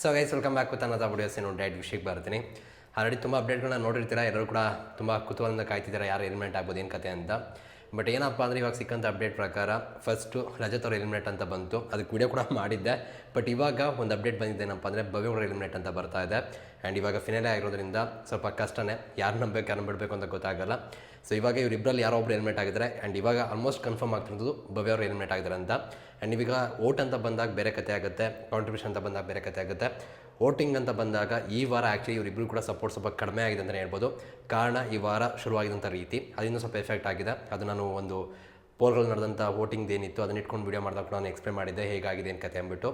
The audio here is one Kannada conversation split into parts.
ಸೊ ಗೈಸ್ ವೆಲ್ಕಮ್ ಬ್ಯಾಕ್ ಅನ್ನದ ವಿಡಿಯೋಸ್ ಏನು ಡೈಟ್ ವಿಷಯಕ್ಕೆ ಬರ್ತೀನಿ. ಆಲ್ರೆಡಿ ತುಂಬ ಅಪ್ಡೇಟ್ಗಳನ್ನ ನೋಡಿರ್ತೀರಾ? ಎಲ್ಲರೂ ಕೂಡ ತುಂಬ ಕುತೂಹಲದಿಂದ ಕಾಯ್ತಿದ್ದಾರೆ? ಯಾರು ಎಲಿಮೆಂಟ್ ಆಗ್ಬೋದು ಏನು ಕತೆ ಅಂತ. ಬಟ್ ಏನಪ್ಪ ಅಂದರೆ ಇವಾಗ ಸಿಕ್ಕಂಥ ಅಪ್ಡೇಟ್ ಪ್ರಕಾರ ಫಸ್ಟು ರಜತ್ ಅವ್ರ ಎಲಿಮಿನೇಟ್ ಅಂತ ಬಂತು. ಅದಕ್ಕೆ ವಿಡಿಯೋ ಕೂಡ ಮಾಡಿದ್ದೆ. ಬಟ್ ಇವಾಗ ಒಂದು ಅಪ್ಡೇಟ್ ಬಂದಿದೆ ಏನಪ್ಪ ಅಂದರೆ ಭವ್ಯ ಅವ್ರ ಎಲಿಮಿನೇಟ್ ಅಂತ ಬರ್ತಾ ಇದೆ. ಆ್ಯಂಡ್ ಇವಾಗ ಫಿನಾಲೆ ಆಗಿರೋದ್ರಿಂದ ಸ್ವಲ್ಪ ಕಷ್ಟನೇ. ಯಾರು ನಂಬಬೇಕು, ಯಾರು ಬಿಡಬೇಕು ಅಂತ ಗೊತ್ತಾಗಲ್ಲ. ಸೊ ಇವಾಗ ಇವರಿಬ್ಬರಲ್ಲಿ ಯಾರೋ ಒಬ್ರು ಎಲಿಮಿನೇಟ್ ಆಗಿದ್ದಾರೆ. ಆ್ಯಂಡ್ ಇವಾಗ ಆಲ್ಮೋಸ್ಟ್ ಕನ್ಫರ್ಮ್ ಆಗ್ತಿರೋದು ಭವ್ಯ ಅವರು ಎಲಿಮಿನೇಟ್ ಆಗಿದ್ದಾರೆ ಅಂತ. ಆ್ಯಂಡ್ ಇವಾಗ ಓಟ್ ಅಂತ ಬಂದಾಗ ಬೇರೆ ಕತೆ ಆಗುತ್ತೆ. ಕಾಂಟ್ರಿಬ್ಯೂಷನ್ ಅಂತ ಬಂದಾಗ ಬೇರೆ ಕತೆ ಆಗುತ್ತೆ. ವೋಟಿಂಗ್ ಅಂತ ಬಂದಾಗ ಈ ವಾರ ಆ್ಯಕ್ಚುಲಿ ಇವರಿಬ್ಬರು ಕೂಡ ಸಪೋರ್ಟ್ ಸ್ವಲ್ಪ ಕಡಿಮೆ ಆಗಿದೆ ಅಂತಲೇ ಹೇಳ್ಬೋದು. ಕಾರಣ ಈ ವಾರ ಶುರುವಾಗಿದ್ದಂಥ ರೀತಿ. ಅದರಿಂದ ಸ್ವಲ್ಪ ಎಫೆಕ್ಟ್ ಆಗಿದೆ. ಅದು ನಾನು ಒಂದು ಪೋಲ್ಗಳು ನಡೆದಂಥ ವೋಟಿಂಗ್ ಏನಿತ್ತು ಅದನ್ನ ಇಟ್ಕೊಂಡು ವಿಡಿಯೋ ಮಾಡಿದಾಗ ಕೂಡ ನಾನು ಎಕ್ಸ್ಪ್ಲೇನ್ ಮಾಡಿದ್ದೆ ಹೇಗಾಗಿದೆ ಏನು ಕತೆ ಅಂದ್ಬಿಟ್ಟು.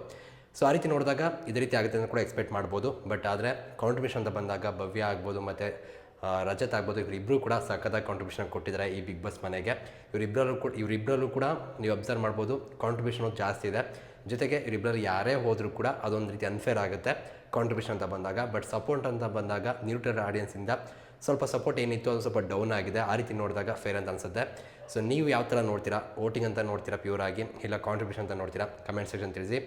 ಸೊ ಆ ರೀತಿ ನೋಡಿದಾಗ ಇದೇ ರೀತಿ ಆಗುತ್ತೆ ಅಂತ ಕೂಡ ಎಕ್ಸ್ಪೆಕ್ಟ್ ಮಾಡ್ಬೋದು. ಬಟ್ ಆದರೆ ಕಾಂಟ್ರಿಬ್ಯೂಷನ್ ಅಂತ ಬಂದಾಗ ಭವ್ಯ ಆಗ್ಬೋದು, ಮತ್ತು ರಜತ್ ಆಗ್ಬೋದು ಇವರಿಬ್ಬರು ಕೂಡ ಸಖತ್ತಾಗಿ ಕಾಂಟ್ರಿಬ್ಯೂಷನ್ ಕೊಟ್ಟಿದ್ದಾರೆ ಈ ಬಿಗ್ ಬಾಸ್ ಮನೆಗೆ. ಇವರಿಬ್ಬರಲ್ಲೂ ಕೂಡ ಇವರಿಬ್ಬರಲ್ಲೂ ಕೂಡ ನೀವು ಅಬ್ಸರ್ವ್ ಮಾಡ್ಬೋದು ಕಾಂಟ್ರಿಬ್ಯೂಷನ್ ಜಾಸ್ತಿ ಇದೆ. ಜೊತೆಗೆ ಇವರಿಬ್ಬರಲ್ಲಿ ಯಾರೇ ಹೋದರೂ ಕೂಡ ಅದೊಂದು ರೀತಿ ಅನ್ಫೇರ್ ಆಗುತ್ತೆ ಕಾಂಟ್ರಿಬ್ಯೂಷನ್ ಅಂತ ಬಂದಾಗ. ಬಟ್ ಸಪೋರ್ಟ್ ಅಂತ ಬಂದಾಗ ನ್ಯೂಟ್ರಲ್ ಆಡಿಯನ್ಸಿಂದ ಸ್ವಲ್ಪ ಸಪೋರ್ಟ್ ಏನಿತ್ತು ಅದು ಸ್ವಲ್ಪ ಡೌನ್ ಆಗಿದೆ. ಆ ರೀತಿ ನೋಡಿದಾಗ ಫೇರ್ ಅಂತ ಅನಿಸುತ್ತೆ. ಸೊ ನೀವು ಯಾವ ಥರ ನೋಡ್ತೀರಾ? ವೋಟಿಂಗ್ ಅಂತ ನೋಡ್ತೀರಾ ಪ್ಯೂರ್ ಆಗಿ? ಇಲ್ಲ ಕಾಂಟ್ರಿಬ್ಯೂಷನ್ ಅಂತ ನೋಡ್ತೀರಾ? ಕಮೆಂಟ್ ಸೆಕ್ಷನ್ ತಿಳಿಸಿ.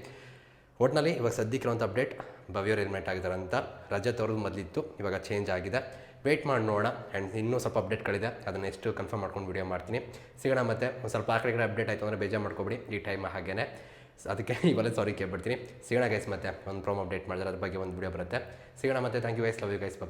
ಒಟ್ಟಿನಲ್ಲಿ ಇವಾಗ ಸದ್ಯಕ್ಕಿರುವಂಥ ಅಪ್ಡೇಟ್ ಭವ್ಯವ್ರು ಎಲಿಮೆಂಟ್ ಆಗಿದ್ದಾರೆ ಅಂತ ರಜತ್ ಅವ್ರದ್ದು ಮೊದಲಿತ್ತು, ಇವಾಗ ಚೇಂಜ್ ಆಗಿದೆ. ವೆಯ್ಟ್ ಮಾಡಿ ನೋಡೋಣ ಆ್ಯಂಡ್ ಇನ್ನೂ ಸ್ವಲ್ಪ ಅಪ್ಡೇಟ್ಗಳಿದೆ, ಅದನ್ನು ಎಷ್ಟು ಕನ್ಫರ್ಮ್ ಮಾಡ್ಕೊಂಡು ವಿಡಿಯೋ ಮಾಡ್ತೀನಿ. ಸಿಗೋಣ ಮತ್ತೆ, ಒಂದು ಸ್ವಲ್ಪ ಆ ಕಡೆ ಕಡೆ ಅಪ್ಡೇಟ್ ಆಯಿತು ಅಂದರೆ ಬೇಜಾರು ಮಾಡ್ಕೊಬಿಡಿ, ಈ ಟೈಮ್ ಹಾಗೇ ಅದಕ್ಕೆ ಇವೆಲ್ಲ ಸಾರಿ ಕೇಳ್ಬಿಡ್ತೀನಿ. ಸಿಗೋಣ ಗೈಸ್ ಮತ್ತೆ, ಒಂದು ಪ್ರೋಮ್ ಅಪ್ಡೇಟ್ ಮಾಡಿದ್ರೆ ಅದ್ರ ಬಗ್ಗೆ ಒಂದು ವಿಡಿಯೋ ಬರುತ್ತೆ. ಸಿಗೋಣ ಮತ್ತೆ thank you guys love you guys bye